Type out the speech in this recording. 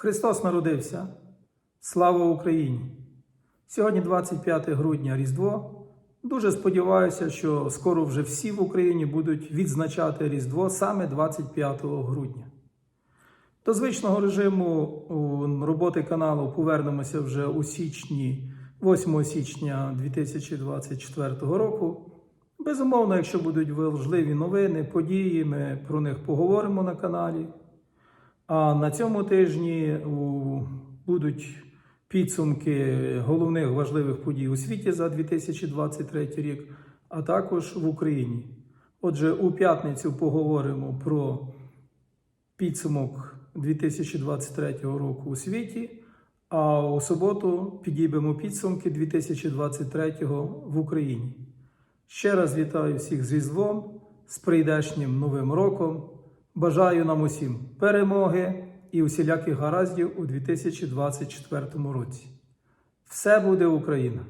Христос народився. Слава Україні! Сьогодні 25 грудня Різдво. Дуже сподіваюся, що скоро вже всі в Україні будуть відзначати Різдво саме 25 грудня. До звичного режиму роботи каналу повернемося вже у січні, 8 січня 2024 року. Безумовно, якщо будуть важливі новини, події, ми про них поговоримо на каналі. А на цьому тижні будуть підсумки головних важливих подій у світі за 2023 рік, а також в Україні. Отже, у п'ятницю поговоримо про підсумок 2023 року у світі, а у суботу підібемо підсумки 2023 в Україні. Ще раз вітаю всіх з Різдвом, з прийдешнім Новим роком. Бажаю нам усім перемоги і усіляких гараздів у 2024 році. Все буде Україна!